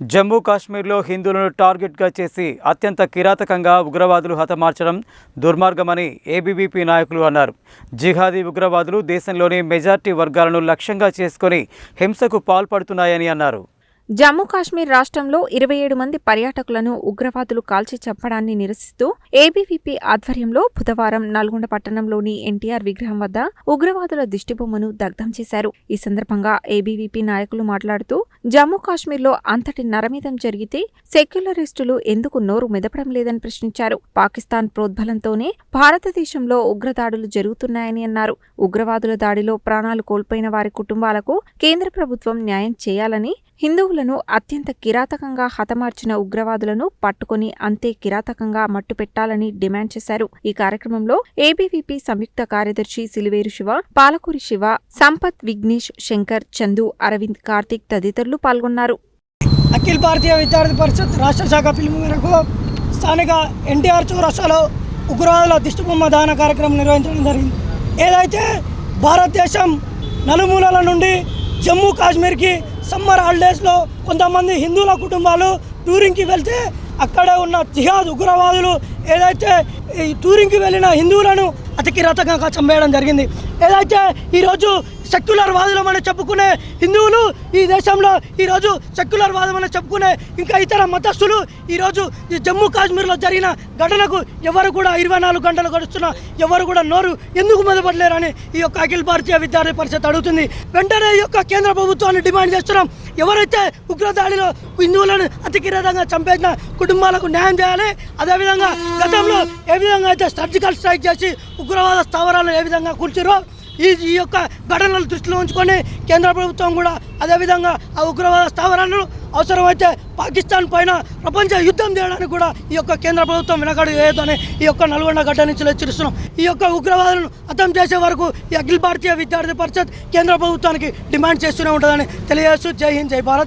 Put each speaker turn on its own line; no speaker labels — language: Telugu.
జమ్మూ కాశ్మీర్లో హిందువులను టార్గెట్గా చేసి అత్యంత కిరాతకంగా ఉగ్రవాదులు హతమార్చడం దుర్మార్గమని ఏబీవీపీ నాయకులు అన్నారు. జిహాదీ ఉగ్రవాదులు దేశంలోని మెజార్టీ వర్గాలను లక్ష్యంగా చేసుకొని హింసకు పాల్పడుతున్నాయని అన్నారు.
జమ్మూ కాశ్మీర్ రాష్ట్రంలో ఇరవై ఏడు మంది పర్యాటకులను ఉగ్రవాదులు కాల్చి చంపడాన్ని నిరసిస్తూ ఏబీవీపీ ఆధ్వర్యంలో బుధవారం నల్గొండ పట్టణంలోని ఎన్టీఆర్ విగ్రహం వద్ద ఉగ్రవాదుల దిష్టిబొమ్మను దగ్ధం చేశారు. ఈ సందర్భంగా ఏబీవీపీ నాయకులు మాట్లాడుతూ జమ్మూ కాశ్మీర్లో అంతటి నరమితం జరిగితే సెక్యులరిస్టులు ఎందుకు నోరు మెదపడం లేదని ప్రశ్నించారు. పాకిస్తాన్ ప్రోద్బలంతోనే భారతదేశంలో ఉగ్రదాడులు జరుగుతున్నాయని అన్నారు. ఉగ్రవాదుల దాడిలో ప్రాణాలు కోల్పోయిన వారి కుటుంబాలకు కేంద్ర ప్రభుత్వం న్యాయం చేయాలని హిందువులను అత్యంత కిరాతకంగా హతమార్చిన ఉగ్రవాదులను పట్టుకొని అంతే కిరాతకంగా మట్టుపెట్టాలని డిమాండ్ చేశారు. ఈ కార్యక్రమంలో ఏబీవీపీ సంయుక్త కార్యదర్శి సిలివేరు శివ పాలకూరి శివ సంపత్ విఘ్నేష్ శంకర్ చందు అరవింద్ కార్తిక్ తదితరులు పాల్గొన్నారు.
అఖిల భారతీయ విద్యార్థి పరిషత్ రాష్ట్ర శాఖ పిలుపు మేరకు స్థానిక ఎన్టీఆర్ చౌరస్తాలో ఉగ్రవాదుల దిష్టిబొమ్మ దాన కార్యక్రమం నిర్వహించడం జరిగింది. ఏదైతే భారతదేశం నలుమూలల నుండి జమ్మూ కాశ్మీర్కి సమ్మర్ హాలిడేస్లో కొంతమంది హిందువుల కుటుంబాలు టూరింగ్కి వెళ్తే అక్కడే ఉన్న జిహాద్ ఉగ్రవాదులు ఏదైతే ఈ టూరింగ్కి వెళ్ళిన హిందువులను అతికిరాతకంగా చంపేయడం జరిగింది. ఏదైతే ఈరోజు సెక్యులర్ వాదులం అని చెప్పుకునే హిందువులు ఈ దేశంలో ఈరోజు సెక్యులర్ వాదం అని చెప్పుకునే ఇంకా ఇతర మతస్థులు ఈరోజు ఈ జమ్మూ కాశ్మీర్లో జరిగిన ఘటనకు ఎవరు కూడా ఇరవై నాలుగు గంటలు గడుస్తున్నా ఎవరు కూడా నోరు ఎందుకు మొదపడలేరని ఈ యొక్క అఖిల భారతీయ విద్యార్థి పరిషత్ అడుగుతుంది. వెంటనే ఈ యొక్క కేంద్ర ప్రభుత్వాన్ని డిమాండ్ చేస్తున్నాం. ఎవరైతే ఉగ్రదాడిలో హిందువులను అతి కిరాతంగా చంపేసిన కుటుంబాలకు న్యాయం చేయాలి అదేవిధంగా గతంలో ఏ విధంగా అయితే సర్జికల్ స్ట్రైక్ చేసి ఉగ్రవాద స్థావరాలను ఏ విధంగా కూల్చిరో ఈ ఈ యొక్క ఘటనలు దృష్టిలో ఉంచుకొని కేంద్ర ప్రభుత్వం కూడా అదేవిధంగా ఆ ఉగ్రవాద స్థావరాలను అవసరమైతే పాకిస్తాన్ పైన ప్రపంచ యుద్ధం చేయడానికి కూడా ఈ యొక్క కేంద్ర ప్రభుత్వం వెనకడు వేయదని ఈ యొక్క నల్గొండ గడ్డ నుంచి హెచ్చరిస్తున్నాం ఈ యొక్క ఉగ్రవాదులను అర్థం చేసే వరకు ఈ అఖిల భారతీయ విద్యార్థి పరిషత్ కేంద్ర ప్రభుత్వానికి డిమాండ్ చేస్తూనే ఉంటుందని తెలియజేస్తూ జై హింద్ జై భారత్.